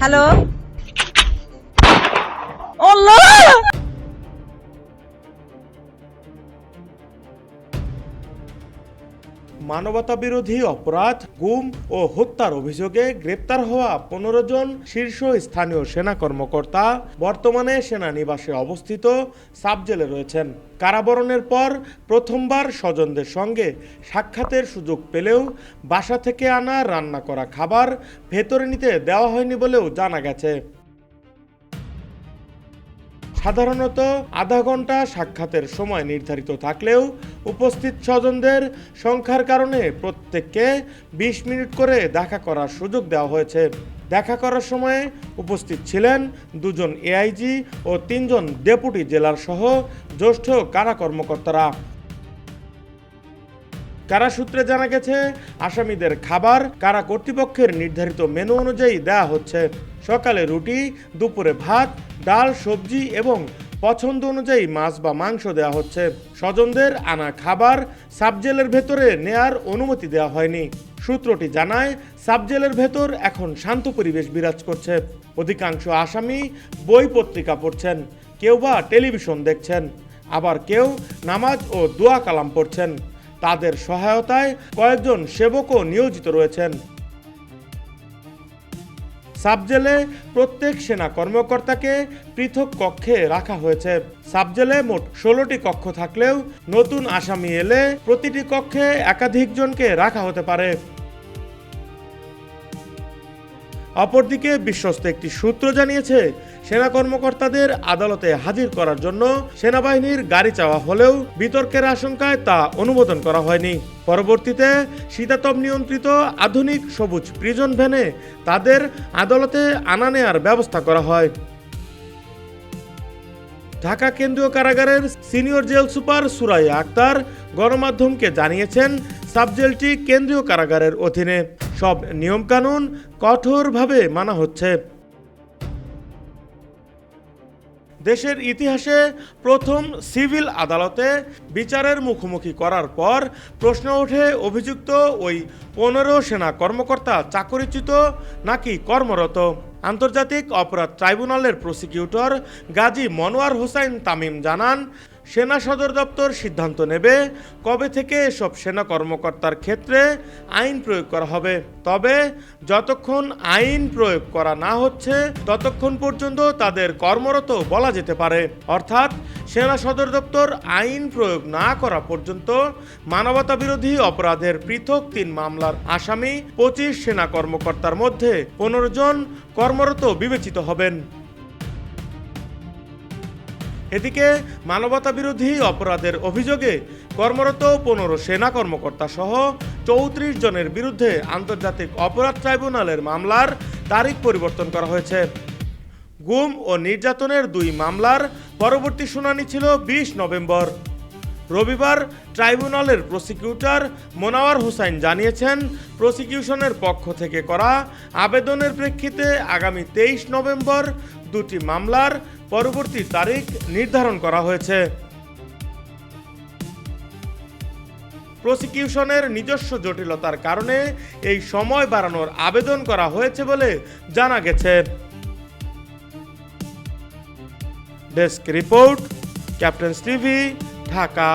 Hello মানবতা বিরোধী অপরাধ, গুম ও হত্যার অভিযোগে গ্রেপ্তার হওয়া পনেরো জন শীর্ষ স্থানীয় সেনা কর্মকর্তা। বর্তমানে সেনানিবাসে অবস্থিত সাবজেলে রয়েছেন। কারাবরণের পর প্রথমবার স্বজনদের সঙ্গে সাক্ষাতের সুযোগ পেলেও বাসা থেকে আনা রান্না করা খাবার ভেতরে নিতে দেওয়া হয়নি বলেও জানা গেছে। সাধারণত আধা ঘণ্টা সাক্ষাতের সময় নির্ধারিত থাকলেও উপস্থিত স্বজনদের সংখ্যার কারণে প্রত্যেককে বিশ মিনিট করে দেখা করার সুযোগ দেওয়া হয়েছে। দেখা করার সময়ে উপস্থিত ছিলেন দুজন এআইজি ও তিনজন ডেপুটি জেলার সহ জ্যেষ্ঠ কারা কর্মকর্তারা। কারা সূত্রে জানা গেছে, আসামিদের খাবার কারা কর্তৃপক্ষের নির্ধারিত মেনু অনুযায়ী দেয়া হচ্ছে। সকালে রুটি, দুপুরে ভাত, ডাল, সবজি এবং পছন্দ অনুযায়ী মাছ বা মাংস দেওয়া হচ্ছে। স্বজনদের আনা খাবার সাবজেলের ভেতরে নেয়ার অনুমতি দেওয়া হয়নি। সূত্রটি জানায়, সাবজেলের ভেতর এখন শান্ত পরিবেশ বিরাজ করছে। অধিকাংশ আসামি বই পত্রিকা পড়ছেন, কেউ বা টেলিভিশন দেখছেন, আবার কেউ নামাজ ও দোয়া কালাম পড়ছেন। তাদের সহায়তায় কয়েকজন সেবকও নিয়োজিত রয়েছেন। সাবজেলে প্রত্যেক সেনা কর্মকর্তাকে পৃথক কক্ষে রাখা হয়েছে। সাবজেলে মোট ষোলোটি কক্ষ থাকলেও নতুন আসামি এলে প্রতিটি কক্ষে একাধিক জনকে রাখা হতে পারে। অপরদিকে বিশ্বস্ত একটি সূত্র জানিয়েছে, সেনা কর্মকর্তাদের আদালতে হাজির করার জন্য সেনাবাহিনীর গাড়ি চাওয়া হলেও বিতর্কের আশঙ্কায় তা অনুমোদন করা হয়নি। পরবর্তীতে শীতাতপ নিয়ন্ত্রিত আধুনিক সবুজ প্রিজন ভ্যানে তাদের আদালতে আনা নেয়ার ব্যবস্থা করা হয়। ঢাকা কেন্দ্রীয় কারাগারের senior jail super Suraiya Akter গণমাধ্যমকে জানিয়েছেন, সাবজেলটি কেন্দ্রীয় কারাগারের অধীনে। সব নিয়মকানুন কঠোরভাবে মানা হচ্ছে। দেশের ইতিহাসে প্রথম সিভিল আদালতে বিচারের মুখোমুখি করার পর প্রশ্ন ওঠে অভিযুক্ত ওই পনেরো সেনা কর্মকর্তা চাকরিচ্যুত নাকি কর্মরত। আন্তর্জাতিক অপরাধ ট্রাইব্যুনালের প্রসিকিউটর গাজী মনোয়ার হোসাইন তামিম জানান সেনা সদর দপ্তর সিদ্ধান্ত নেবে কবে থেকে এসব সেনা কর্মকর্তার ক্ষেত্রে আইন প্রয়োগ করা হবে। তবে যতক্ষণ আইন প্রয়োগ করা না হচ্ছে, ততক্ষণ পর্যন্ত তাদের কর্মরত বলা যেতে পারে। অর্থাৎ সেনা সদর দপ্তর আইন প্রয়োগ না করা পর্যন্ত মানবতা বিরোধী অপরাধের পৃথক তিন মামলার আসামি পঁচিশ সেনা কর্মকর্তার মধ্যে পনেরো জন কর্মরত বিবেচিত হবেন। এদিকে মানবতা বিরোধী অপরাধের অভিযোগে কর্মরত পনেরো সেনা কর্মকর্তা সহ চৌত্রিশ জনের বিরুদ্ধে আন্তর্জাতিক অপরাধ ট্রাইব্যুনালের মামলার তারিখ পরিবর্তন করা হয়েছে। গুম ও নির্যাতনের দুই মামলার পরবর্তী শুনানি ছিল বিশ নভেম্বর। রবিবার ট্রাইব্যুনালের প্রসিকিউটর মোনাওয়ার হুসাইন জানিয়েছেন, প্রসিকিউশনের পক্ষ থেকে করা আবেদনের প্রেক্ষিতে আগামী তেইশ নভেম্বর দুটি মামলার পরবর্তী তারিখ নির্ধারণ করা হয়েছে। প্রসিকিউশনের নিজস্ব জটিলতার কারণে এই সময় বাড়ানোর আবেদন করা হয়েছে বলে জানা গেছে। Desk report captain's TV Dhaka.